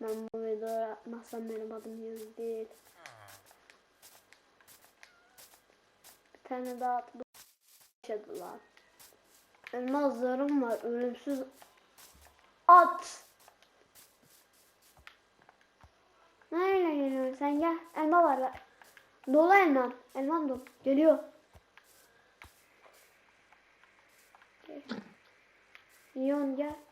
Ben bu videoyu yapmazsam benim adım Yunus değil. Bir tane daha atlı yaşadılar. Elmazlarım var. Ölümsüz at. Nereye geliyorsun sen gel. Elma var bak. Dolu elmam. Elmam dolu. Geliyor. Yiyon gel.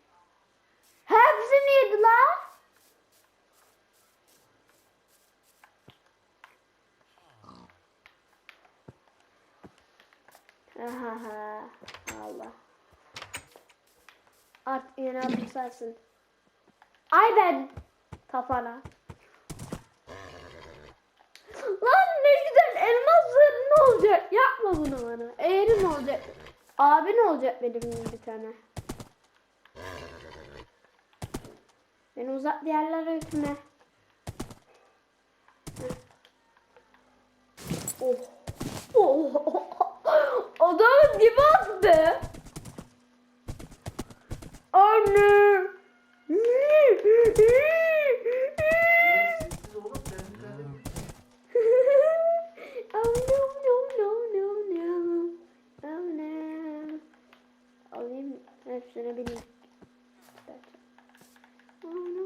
Ahaha. Allah. Artık yeni adım sensin. Ay ben. Kafana. Lan ne güzel elmasların ne olacak? Yapma bunu bana. Eğri ne olacak? Abi ne olacak benim bir tane? Beni uzak yerlere götürme. Heh. Oh. Oh. Adam gibi attı. Anne. Sessiz olup ben dikkat oh no no no no no. Oh no. Alayım hepsine bineyim. Oh, no,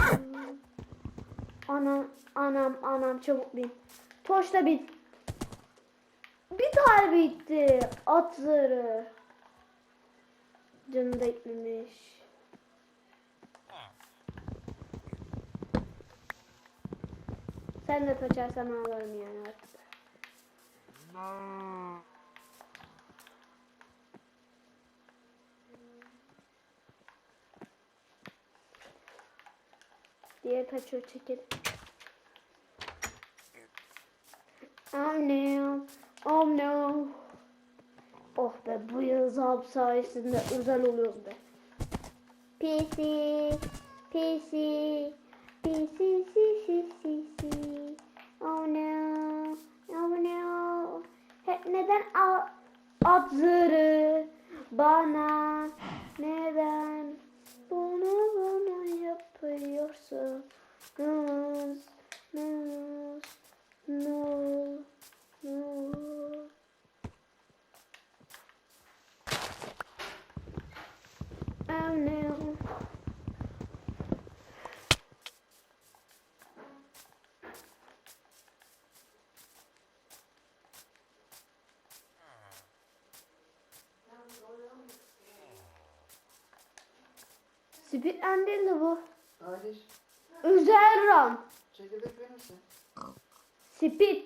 oh, no. Anam anam anam çabuk bin. Toşla bin. Bir tane bitti. At zarı. Canı da gitmemiş. Sen de kaçarsan ağlarım yani artık. Diğer kaçıyor çekil. Oh no. Oh no. Oh be bu hap sayesinde özel oluyoruz be. PC. PC. PC. PC. PC. Oh no. Oh no. Hep neden a- at zırı bana neden bunu bana yapıyorsun? Nuz, nuz, nuz, nuz. Oh no. Speedrun değil de bu. Aliş, Özel run. çekirdek verir misin? Speed.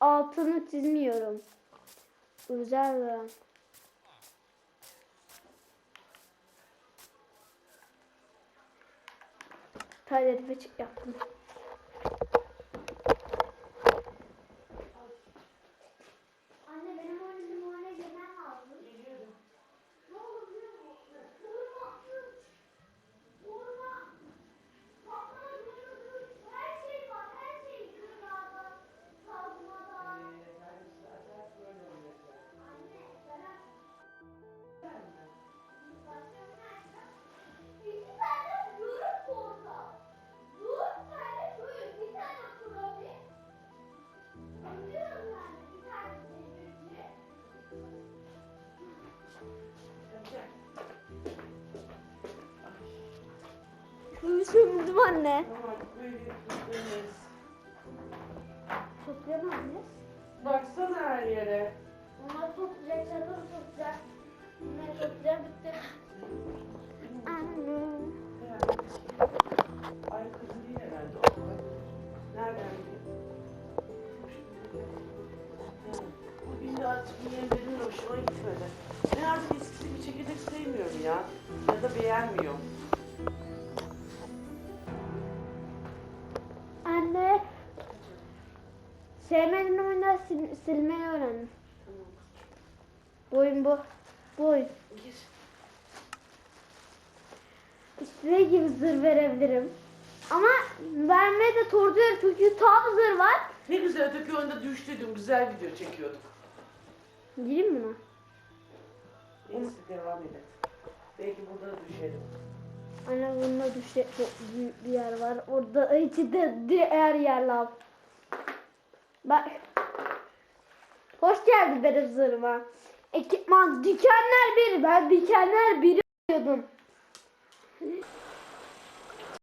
Altını çizmiyorum. Özel run. Kaydet ve çık yaptım. Sömürdüm anne. Tamam, böyle tuttuğumuz. Toplayalım anne. Baksana her yere. Onlar toplayacak, çadır toplayacak. Bunları toplayacak, bitti. Anne. Ay kızı değil herhalde o. Nereden? Bugün de artık yemlerin hoşuma gitmedi. Ben artık eskisi gibi çekirdek sevmiyorum ya. Ya da beğenmiyorum. Sevmediğin oyunları sil- silmeyi öğrendim. Tamam. Bu oyun bu. Bu oyun. Gir. İstediği gibi zırh verebilirim. Ama vermeye de tortuyor çünkü tam zırh var. Ne güzel öteki oyunda düştüydüm. Güzel video çekiyorduk. Gireyim mi? Neyse devam edelim. Belki burada da düşerim. Ana bunda düşecek çok büyük bir yer var. Orada içinde diğer yer lav. Bak. Hoş geldin benim zırhıma. Ekipman dikenler biri. Ben dikenler biri diyordum.